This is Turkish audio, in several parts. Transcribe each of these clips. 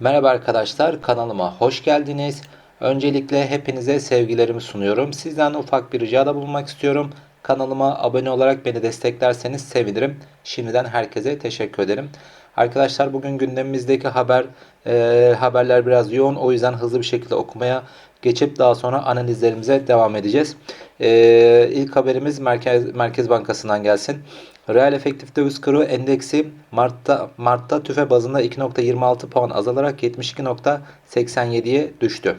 Merhaba arkadaşlar, kanalıma hoş geldiniz. Öncelikle hepinize sevgilerimi sunuyorum. Sizden ufak bir ricada bulunmak istiyorum. Kanalıma abone olarak beni desteklerseniz sevinirim. Şimdiden herkese teşekkür ederim. Arkadaşlar bugün gündemimizdeki haber e, haberler biraz yoğun. O yüzden hızlı bir şekilde okumaya geçip daha sonra analizlerimize devam edeceğiz. E, ilk haberimiz Merkez, Merkez Bankası'ndan gelsin. Reel efektif döviz kuru endeksi Mart'ta Mart'ta tüfe bazında 2.26 puan azalarak 72.87'ye düştü.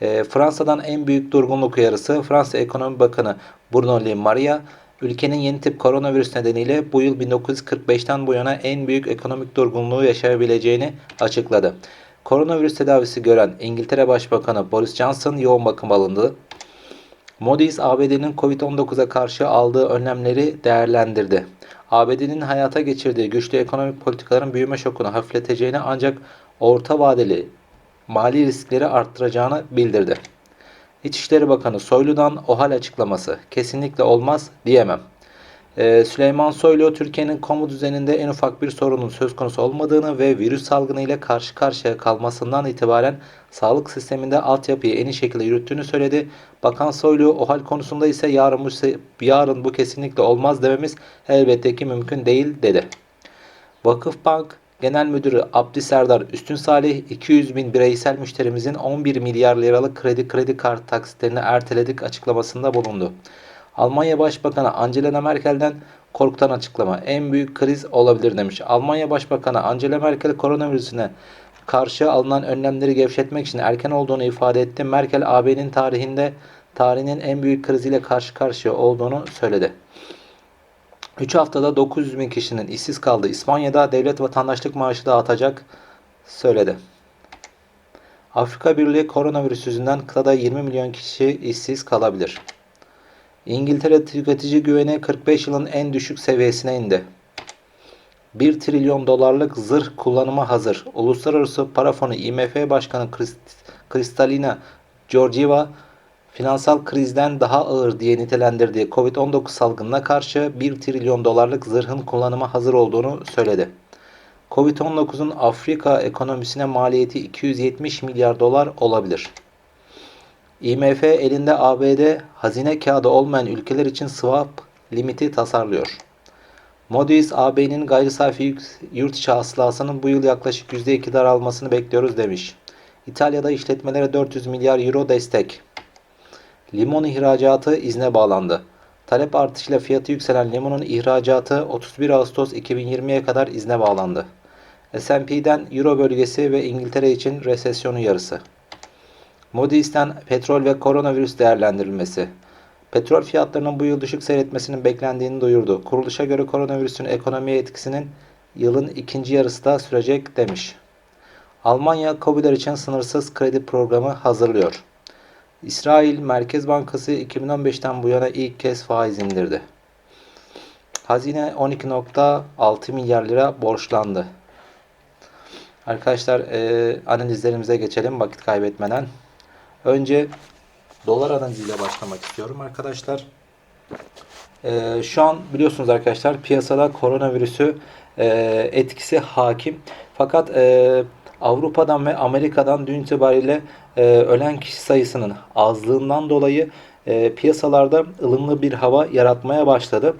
E, Fransa'dan en büyük durgunluk uyarısı Fransa Ekonomi Bakanı Bruno Le Maire ülkenin yeni tip koronavirüs nedeniyle bu yıl 1945'ten bu yana en büyük ekonomik durgunluğu yaşayabileceğini açıkladı. Koronavirüs tedavisi gören İngiltere Başbakanı Boris Johnson yoğun bakım alındı. Moody's ABD'nin Covid-19'a karşı aldığı önlemleri değerlendirdi. ABD'nin hayata geçirdiği güçlü ekonomik politikaların büyüme şokunu hafifleteceğini ancak orta vadeli mali riskleri arttıracağını bildirdi. İçişleri Bakanı Soylu'dan OHAL açıklaması kesinlikle olmaz diyemem. Ee, Süleyman Soylu Türkiye'nin kamu düzeninde en ufak bir sorunun söz konusu olmadığını ve virüs salgını ile karşı karşıya kalmasından itibaren sağlık sisteminde altyapıyı en iyi şekilde yürüttüğünü söyledi. Bakan Soylu OHAL konusunda ise yarın bu, yarın bu kesinlikle olmaz dememiz elbette ki mümkün değil dedi. Vakıfbank Genel Müdürü Abdi Serdar Üstün Salih 200 bin bireysel müşterimizin 11 milyar liralık kredi kredi kart taksitlerini erteledik açıklamasında bulundu. Almanya Başbakanı Angela Merkel'den korkutan açıklama en büyük kriz olabilir demiş. Almanya Başbakanı Angela Merkel koronavirüsüne karşı alınan önlemleri gevşetmek için erken olduğunu ifade etti. Merkel AB'nin tarihinde tarihinin en büyük kriziyle karşı karşıya olduğunu söyledi. 3 haftada 900 bin kişinin işsiz kaldığı İspanya'da devlet vatandaşlık maaşı dağıtacak söyledi. Afrika Birliği koronavirüs yüzünden kıtada 20 milyon kişi işsiz kalabilir. İngiltere tüketici güveni 45 yılın en düşük seviyesine indi. 1 trilyon dolarlık zırh kullanıma hazır. Uluslararası Para Fonu IMF Başkanı Kristalina Georgieva finansal krizden daha ağır diye nitelendirdiği Covid-19 salgınına karşı 1 trilyon dolarlık zırhın kullanıma hazır olduğunu söyledi. Covid-19'un Afrika ekonomisine maliyeti 270 milyar dolar olabilir. IMF elinde ABD hazine kağıdı olmayan ülkeler için swap limiti tasarlıyor. Moody's AB'nin gayri safi yurt içi hasılasının bu yıl yaklaşık %2 daralmasını bekliyoruz demiş. İtalya'da işletmelere 400 milyar euro destek. Limon ihracatı izne bağlandı. Talep artışıyla fiyatı yükselen limonun ihracatı 31 Ağustos 2020'ye kadar izne bağlandı. S&P'den Euro bölgesi ve İngiltere için resesyonu yarısı. Moody's'ten petrol ve koronavirüs değerlendirilmesi. Petrol fiyatlarının bu yıl düşük seyretmesinin beklendiğini duyurdu. Kuruluşa göre koronavirüsün ekonomiye etkisinin yılın ikinci yarısı da sürecek demiş. Almanya COVID'ler için sınırsız kredi programı hazırlıyor. İsrail Merkez Bankası 2015'ten bu yana ilk kez faiz indirdi. Hazine 12.6 milyar lira borçlandı. Arkadaşlar e, analizlerimize geçelim vakit kaybetmeden. Önce dolar analiziyle başlamak istiyorum arkadaşlar. E, şu an biliyorsunuz arkadaşlar piyasada koronavirüsü e, etkisi hakim. Fakat e, Avrupa'dan ve Amerika'dan dün itibariyle e, ölen kişi sayısının azlığından dolayı e, piyasalarda ılımlı bir hava yaratmaya başladı.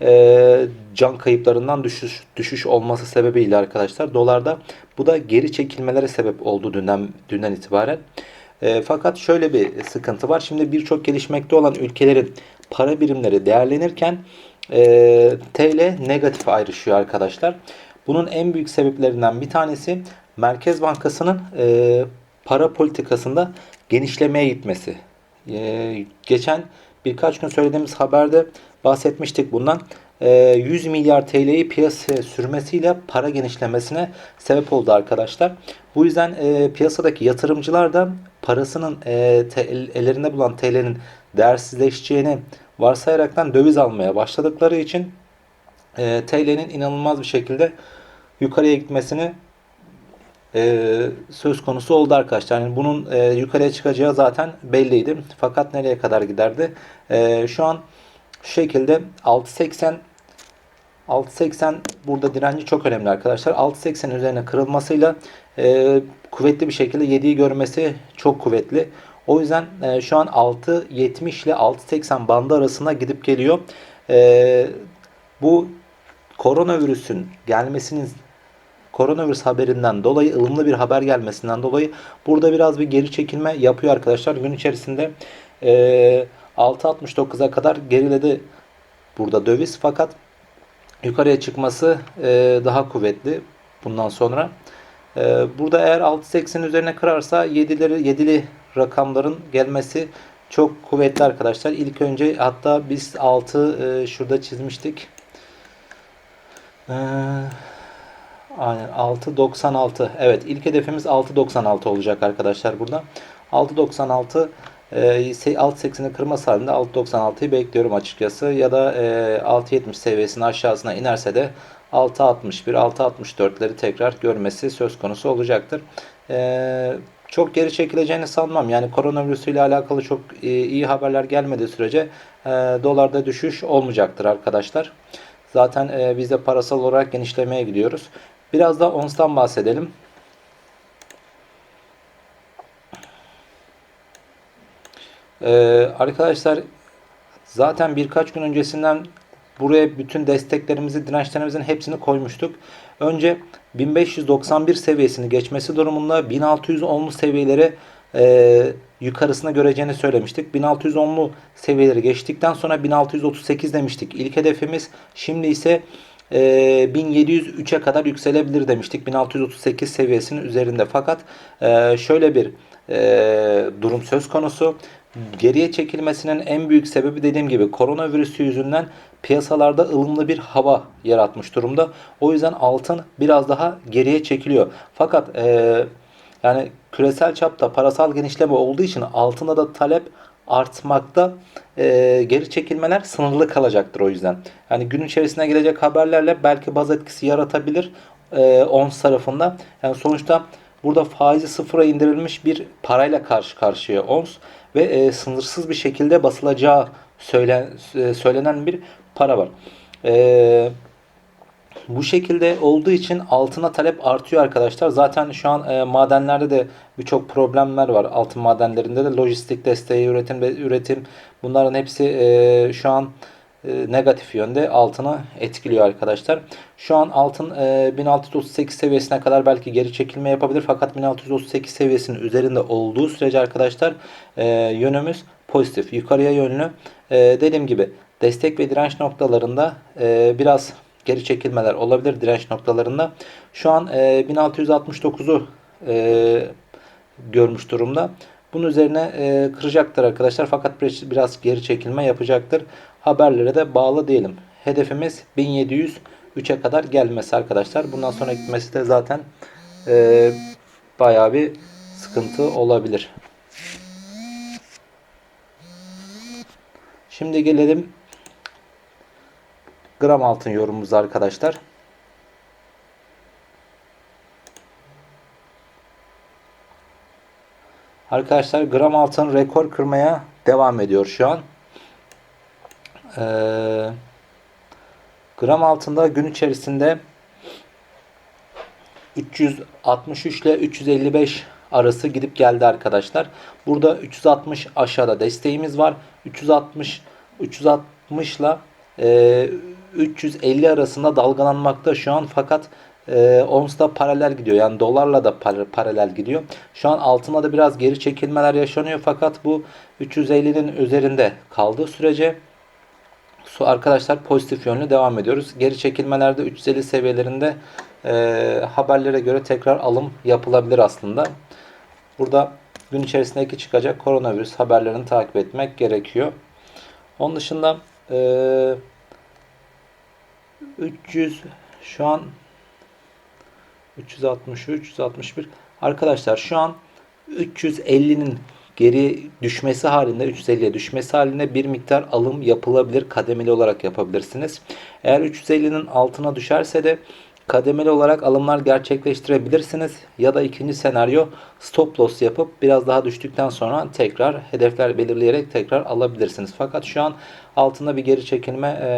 E, can kayıplarından düşüş, düşüş olması sebebiyle arkadaşlar dolarda bu da geri çekilmelere sebep oldu dünden, dünden itibaren. E, fakat şöyle bir sıkıntı var. Şimdi birçok gelişmekte olan ülkelerin para birimleri değerlenirken e, TL negatif ayrışıyor arkadaşlar. Bunun en büyük sebeplerinden bir tanesi Merkez Bankası'nın e, para politikasında genişlemeye gitmesi. E, geçen birkaç gün söylediğimiz haberde bahsetmiştik bundan. E, 100 milyar TL'yi piyasaya sürmesiyle para genişlemesine sebep oldu arkadaşlar. Bu yüzden e, piyasadaki yatırımcılar da parasının e, te, ellerinde bulan TL'nin değersizleşeceğini varsayaraktan döviz almaya başladıkları için e, TL'nin inanılmaz bir şekilde yukarıya gitmesini e, söz konusu oldu arkadaşlar. Yani bunun yukarıya çıkacağı zaten belliydi. Fakat nereye kadar giderdi? Şu an şu şekilde 6.80 6.80 burada direnci çok önemli arkadaşlar. 6.80 üzerine kırılmasıyla e, kuvvetli bir şekilde 7'yi görmesi çok kuvvetli. O yüzden e, şu an 6.70 ile 6.80 bandı arasında gidip geliyor. E, bu koronavirüsün gelmesinin koronavirüs haberinden dolayı ılımlı bir haber gelmesinden dolayı burada biraz bir geri çekilme yapıyor arkadaşlar. Gün içerisinde e, 6.69'a kadar geriledi burada döviz fakat yukarıya çıkması e, daha kuvvetli bundan sonra. E, burada eğer 6.80 üzerine kırarsa 7'leri 7'li rakamların gelmesi çok kuvvetli arkadaşlar. İlk önce hatta biz 6 e, şurada çizmiştik. Eee Aynen 6.96. Evet ilk hedefimiz 6.96 olacak arkadaşlar burada. 6.96 e, 6.80'i kırması halinde 6.96'yı bekliyorum açıkçası. Ya da e, 6.70 seviyesinin aşağısına inerse de 6.61, 6.64'leri tekrar görmesi söz konusu olacaktır. E, çok geri çekileceğini sanmam. Yani koronavirüsü ile alakalı çok e, iyi haberler gelmediği sürece e, dolarda düşüş olmayacaktır arkadaşlar. Zaten e, biz de parasal olarak genişlemeye gidiyoruz. Biraz da ONS'tan bahsedelim. Ee, arkadaşlar zaten birkaç gün öncesinden buraya bütün desteklerimizi, dirençlerimizin hepsini koymuştuk. Önce 1591 seviyesini geçmesi durumunda 1610'lu seviyeleri e, yukarısına göreceğini söylemiştik. 1610'lu seviyeleri geçtikten sonra 1638 demiştik. İlk hedefimiz şimdi ise e, 1703'e kadar yükselebilir demiştik. 1638 seviyesinin üzerinde. Fakat e, şöyle bir e, durum söz konusu. Geriye çekilmesinin en büyük sebebi dediğim gibi koronavirüsü yüzünden piyasalarda ılımlı bir hava yaratmış durumda. O yüzden altın biraz daha geriye çekiliyor. Fakat e, yani küresel çapta parasal genişleme olduğu için altına da talep artmakta e, geri çekilmeler sınırlı kalacaktır o yüzden. Yani gün içerisinde gelecek haberlerle belki baz etkisi yaratabilir e, ons tarafında. Yani sonuçta burada faizi sıfıra indirilmiş bir parayla karşı karşıya ons ve e, sınırsız bir şekilde basılacağı söylen, e, söylenen bir para var. Eee bu şekilde olduğu için altına talep artıyor arkadaşlar. Zaten şu an e, madenlerde de birçok problemler var. Altın madenlerinde de lojistik desteği, üretim ve üretim bunların hepsi e, şu an e, negatif yönde altını etkiliyor arkadaşlar. Şu an altın e, 1638 seviyesine kadar belki geri çekilme yapabilir. Fakat 1638 seviyesinin üzerinde olduğu sürece arkadaşlar e, yönümüz pozitif. Yukarıya yönlü. E, dediğim gibi destek ve direnç noktalarında e, biraz geri çekilmeler olabilir direnç noktalarında. Şu an e, 1669'u e, görmüş durumda. Bunun üzerine e, kıracaktır arkadaşlar. Fakat biraz geri çekilme yapacaktır. Haberlere de bağlı diyelim. Hedefimiz 1703'e kadar gelmesi arkadaşlar. Bundan sonra gitmesi de zaten e, bayağı bir sıkıntı olabilir. Şimdi gelelim gram altın yorumumuz arkadaşlar. Arkadaşlar gram altın rekor kırmaya devam ediyor şu an. Ee, gram altında gün içerisinde 363 ile 355 arası gidip geldi arkadaşlar. Burada 360 aşağıda desteğimiz var. 360 360 ile 350 arasında dalgalanmakta şu an fakat e, ONS'da paralel gidiyor. Yani dolarla da paralel gidiyor. Şu an altına da biraz geri çekilmeler yaşanıyor fakat bu 350'nin üzerinde kaldığı sürece su arkadaşlar pozitif yönlü devam ediyoruz. Geri çekilmelerde 350 seviyelerinde e, haberlere göre tekrar alım yapılabilir aslında. Burada gün içerisindeki çıkacak koronavirüs haberlerini takip etmek gerekiyor. Onun dışında eee 300 şu an 363 361 arkadaşlar şu an 350'nin geri düşmesi halinde 350'ye düşmesi halinde bir miktar alım yapılabilir. Kademeli olarak yapabilirsiniz. Eğer 350'nin altına düşerse de kademeli olarak alımlar gerçekleştirebilirsiniz. Ya da ikinci senaryo stop loss yapıp biraz daha düştükten sonra tekrar hedefler belirleyerek tekrar alabilirsiniz. Fakat şu an altında bir geri çekilme e,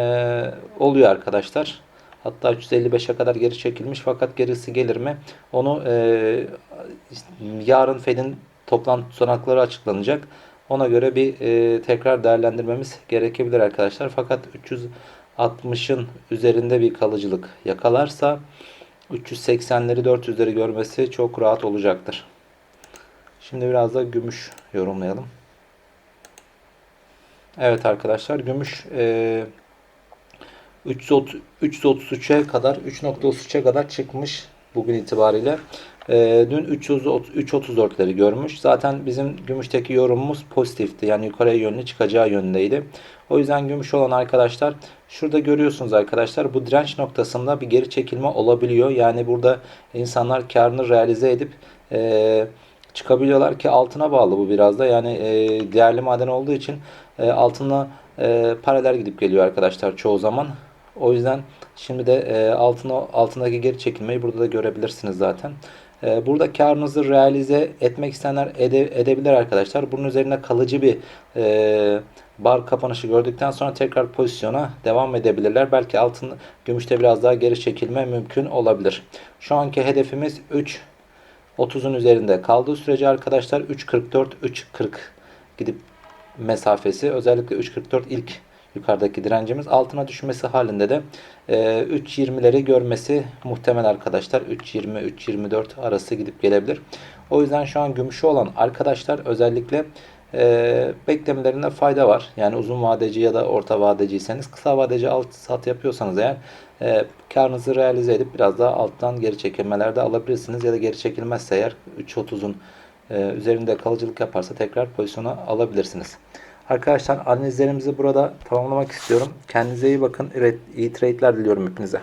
oluyor arkadaşlar. Hatta 355'e kadar geri çekilmiş fakat gerisi gelir mi? Onu e, yarın Fed'in toplantı sonakları açıklanacak. Ona göre bir e, tekrar değerlendirmemiz gerekebilir arkadaşlar. Fakat 360'ın üzerinde bir kalıcılık yakalarsa 380'leri 400'leri görmesi çok rahat olacaktır. Şimdi biraz da gümüş yorumlayalım. Evet arkadaşlar gümüş e, 330 333'e kadar 3.33'e kadar çıkmış bugün itibariyle. E, dün 334'leri görmüş. Zaten bizim gümüşteki yorumumuz pozitifti. Yani yukarıya yönlü çıkacağı yönündeydi. O yüzden gümüş olan arkadaşlar şurada görüyorsunuz arkadaşlar bu direnç noktasında bir geri çekilme olabiliyor. Yani burada insanlar karını realize edip eee çıkabiliyorlar ki altına bağlı bu biraz da. Yani e, değerli maden olduğu için e, altına e, paralel gidip geliyor arkadaşlar çoğu zaman. O yüzden şimdi de e, altına, altındaki geri çekilmeyi burada da görebilirsiniz zaten. E, burada karınızı realize etmek isteyenler ede, edebilir arkadaşlar. Bunun üzerine kalıcı bir e, bar kapanışı gördükten sonra tekrar pozisyona devam edebilirler. Belki altın gümüşte biraz daha geri çekilme mümkün olabilir. Şu anki hedefimiz 3 30'un üzerinde kaldığı sürece arkadaşlar 3.44 3.40 gidip mesafesi özellikle 3.44 ilk yukarıdaki direncimiz altına düşmesi halinde de e, 3.20'leri görmesi muhtemel arkadaşlar 3.20 3.24 arası gidip gelebilir. O yüzden şu an gümüşü olan arkadaşlar özellikle e, beklemelerinde fayda var. Yani uzun vadeci ya da orta vadeciyseniz kısa vadeci alt sat yapıyorsanız eğer e, karınızı realize edip biraz daha alttan geri çekilmeler de alabilirsiniz. Ya da geri çekilmezse eğer 3.30'un e, üzerinde kalıcılık yaparsa tekrar pozisyona alabilirsiniz. Arkadaşlar analizlerimizi burada tamamlamak istiyorum. Kendinize iyi bakın. Evet, iyi trade'ler diliyorum hepinize.